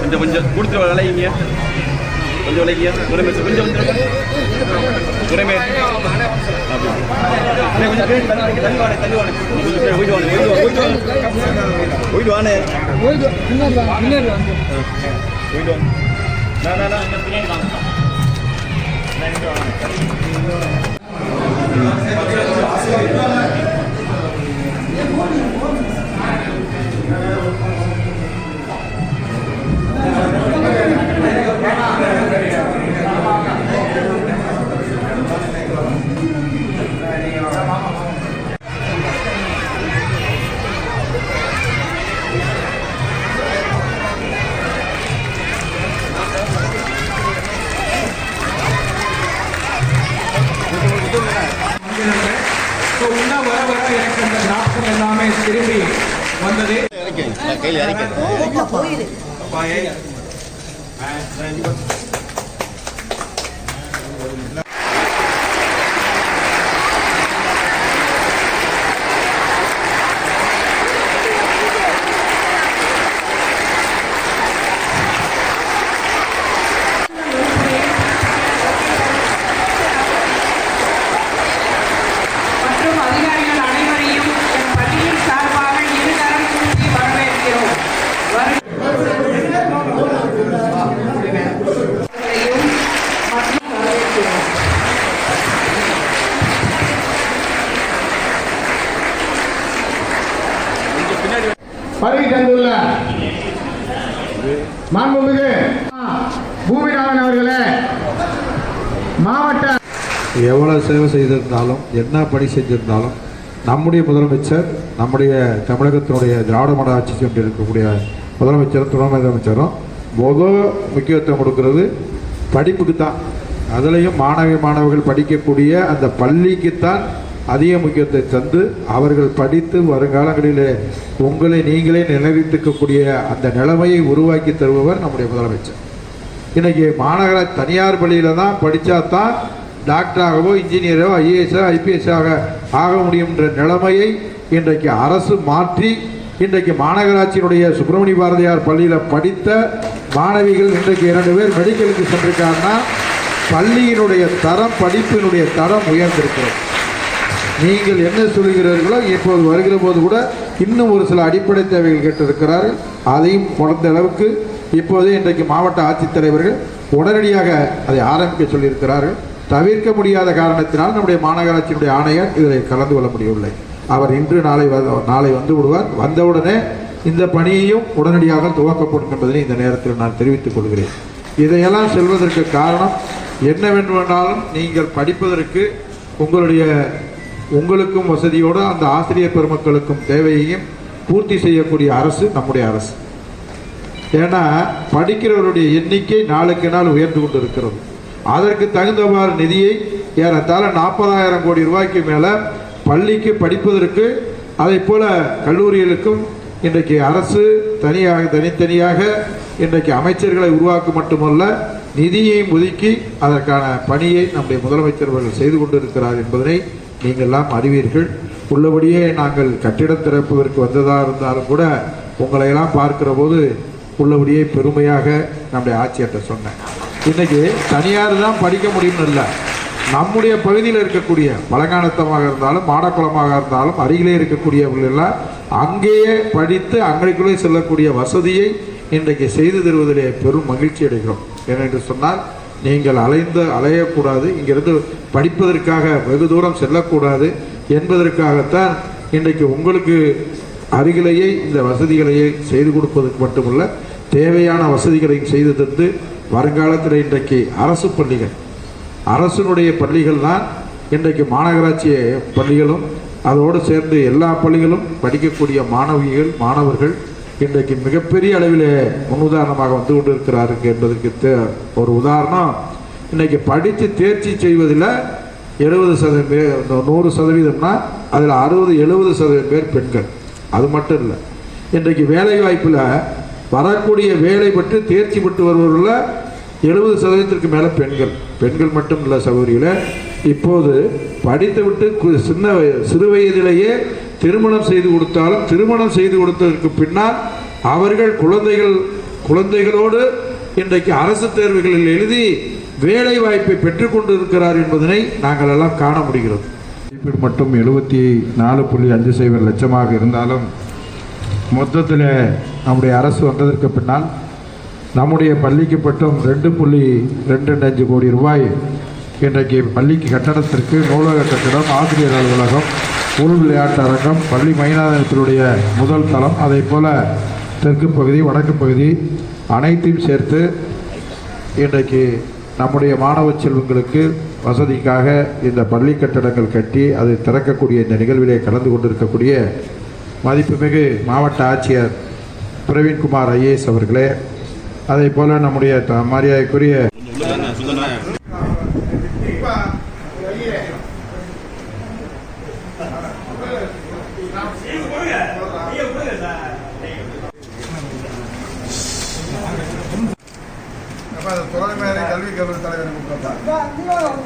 கொஞ்சம் கொஞ்சம். கொடுத்துட்டு விளையிங்க. கொஞ்சம் விளையிங்க. உரிமை கொஞ்சம் பேர் போயிட்டு வானே போயிட்டு வானே போயிட்டு வாங்க. நான் நான் பின்னாடி வாங்க. ஸோ இன்னும் வர வர எனக்கு அந்த நாட்டம் எல்லாமே திரும்பி வந்தது. கையில் வருகை தந்துள்ள மாண்புமிகு பூமிநாதன் அவர்களே மாவட்ட எவ்வளவு சேவை செய்திருந்தாலும் என்ன பணி செஞ்சிருந்தாலும் நம்முடைய முதலமைச்சர் நம்முடைய தமிழகத்தினுடைய திராவிட மாடல் ஆட்சி சென்று இருக்கக்கூடிய முதலமைச்சரும் துணை முதலமைச்சரும் முதல் முக்கியத்துவம் கொடுக்கறது. படிப்புக்கு தான் அதுலேயும் மாணவி மாணவர்கள் படிக்கக்கூடிய அந்த பள்ளிக்குத்தான் அதிக முக்கியத்தை தந்து அவர்கள் படித்து வருங்காலங்களிலே உங்களை நீங்களே நினைவித்துக்கக்கூடிய அந்த நிலைமையை உருவாக்கி தருபவர் நம்முடைய முதலமைச்சர். இன்றைக்கி மாநகர தனியார் பள்ளியில் தான் படித்தா தான் டாக்டராகவோ இன்ஜினியரோ ஐஏஎஸ்ஸோ ஐபிஎஸ்ஸாக ஆக ஆக முடியுன்ற நிலைமையை இன்றைக்கு அரசு மாற்றி இன்றைக்கு மாநகராட்சியினுடைய சுப்பிரமணிய பாரதியார் பள்ளியில் படித்த மாணவிகள் இன்றைக்கு இரண்டு பேர் மெடிக்கலுக்கு சென்றிருக்காங்கன்னா பள்ளியினுடைய தரம் படிப்பினுடைய தரம் உயர்ந்திருக்கிறது. நீங்கள் என்ன சொல்கிறீர்களோ இப்போது வருகிற போது கூட இன்னும் ஒரு சில அடிப்படை தேவைகள் கேட்டிருக்கிறார்கள். அதையும் உணர்ந்த அளவுக்கு இப்போதே இன்றைக்கு மாவட்ட ஆட்சித்தலைவர்கள் உடனடியாக அதை ஆரம்பிக்க சொல்லியிருக்கிறார்கள். தவிர்க்க முடியாத காரணத்தினால் நம்முடைய மாநகராட்சியினுடைய ஆணையர் இதில் கலந்து கொள்ள முடியவில்லை. அவர் இன்று நாளை வ- நாளை வந்து விடுவார். வந்தவுடனே இந்த பணியையும் உடனடியாக துவக்கப்படும் என்பதனை இந்த நேரத்தில் நான் தெரிவித்துக் கொள்கிறேன். இதையெல்லாம் செல்வதற்கு காரணம் என்னவென்றாலும் நீங்கள் படிப்பதற்கு உங்களுடைய உங்களுக்கும் வசதியோடு அந்த ஆசிரியர் பெருமக்களுக்கும் தேவையையும் பூர்த்தி செய்யக்கூடிய அரசு நம்முடைய அரசு. ஏன்னா படிக்கிறவருடைய எண்ணிக்கை நாளுக்கு நாள் உயர்ந்து கொண்டு இருக்கிறது அதற்கு தகுந்தவாறு நிதியை ஏறத்தாழ நாற்பதாயிரம் கோடி ரூபாய்க்கு மேலே பள்ளிக்கு படிப்பதற்கு அதை போல கல்லூரிகளுக்கும் இன்றைக்கு அரசு தனியாக தனித்தனியாக இன்றைக்கு அமைச்சர்களை உருவாக்க மட்டுமல்ல நிதியையும் ஒதுக்கி அதற்கான பணியை நம்முடைய முதலமைச்சர் அவர்கள் செய்து கொண்டிருக்கிறார் என்பதனை நீங்கள் எல்லாம் அறிவீர்கள். உள்ளபடியே நாங்கள் கட்டிடம் திறப்பதற்கு வந்ததாக இருந்தாலும் கூட உங்களையெல்லாம் பார்க்கிற போது உள்ளபடியே பெருமையாக நம்முடைய ஆட்சியர்கிட்ட சொன்னேன். இன்னைக்கு தனியார் தான் படிக்க முடியும்னு இல்லை. நம்முடைய பகுதியில் இருக்கக்கூடிய பழங்கானத்தமாக இருந்தாலும் மாடக்குளமாக இருந்தாலும் அருகிலே இருக்கக்கூடியவர்களெல்லாம் அங்கேயே படித்து அங்கேக்குள்ளே செல்லக்கூடிய வசதியை இன்றைக்கு செய்து தருவதிலே பெரும் மகிழ்ச்சி அடைகிறோம். ஏனென்று சொன்னால் நீங்கள் அலைந்து அலையக்கூடாது. இங்கிருந்து படிப்பதற்காக வெகு தூரம் செல்லக்கூடாது. என்பதற்காகத்தான் இன்றைக்கு உங்களுக்கு அருகிலேயே இந்த வசதிகளையே செய்து கொடுப்பதற்கு மட்டுமல்ல தேவையான வசதிகளையும் செய்து தந்து வருங்காலத்தில் இன்றைக்கு அரசு பள்ளிகள். அரசினுடைய பள்ளிகள் தான் இன்றைக்கு மாநகராட்சி பள்ளிகளும் அதோடு சேர்ந்து எல்லா பள்ளிகளும் படிக்கக்கூடிய மாணவிகள் மாணவர்கள் இன்றைக்கு மிகப்பெரிய அளவிலே முன்னுதாரணமாக வந்து கொண்டிருக்கிறார்கள் என்பதற்கு ஒரு உதாரணம். இன்றைக்கி படித்து தேர்ச்சி செய்வதில் எழுபது சதவீதம் பேர் நூறு சதவீதம்னா அதில் அறுபது எழுபது சதவீதம் பேர் பெண்கள். அது மட்டும் இல்லை. இன்றைக்கு வேலை வாய்ப்பில் வரக்கூடிய வேலை பெற்று தேர்ச்சி பெற்று வருபவர்களில் எழுபது சதவீதத்திற்கு மேலே பெண்கள். பெண்கள் மட்டும் இல்லை சகோதரிகளே. இப்போது படித்துவிட்டு கு- சின்ன சிறு வயதிலேயே திருமணம் செய்து கொடுத்தாலும் திருமணம் செய்து கொடுத்ததற்கு பின்னால் அவர்கள் குழந்தைகள் குழந்தைகளோடு இன்றைக்கு அரசு தேர்வுகளில் எழுதி வேலை வாய்ப்பை பெற்றுக்கொண்டு இருக்கிறார் என்பதனை நாங்கள் எல்லாம் காண முடிகிறது. மதிப்பீடு மட்டும் எழுபத்தி நாலு புள்ளி அஞ்சு சைபர் லட்சமாக இருந்தாலும் மொத்தத்தில் நம்முடைய அரசு வந்ததற்கு பின்னால் நம்முடைய பள்ளிக்கு மட்டும் ரெண்டு புள்ளி ரெண்டு ரெண்டு அஞ்சு கோடி ரூபாய் இன்றைக்கு பள்ளிக்கு கட்டடத்திற்கு நூலக கட்டடம் ஆசிரியர் அலுவலகம் உள் விளையாட்டு அரங்கம் பள்ளி மைதானத்தினுடைய முதல் தளம் அதே போல் தெற்கு பகுதி வடக்கு பகுதி அனைத்தையும் சேர்த்து இன்றைக்கு நம்முடைய மாணவ செல்வங்களுக்கு வசதிக்காக இந்த பள்ளி கட்டடங்கள் கட்டி அதை திறக்கக்கூடிய இந்த நிகழ்விலே கலந்து கொண்டிருக்கக்கூடிய மதிப்புமிகு மாவட்ட ஆட்சியர் பிரவீன்குமார் ஐஏஎஸ் அவர்களே அதே போல நம்முடைய மரியாதைக்குரிய கல்வி கல்லூரி தலைவர்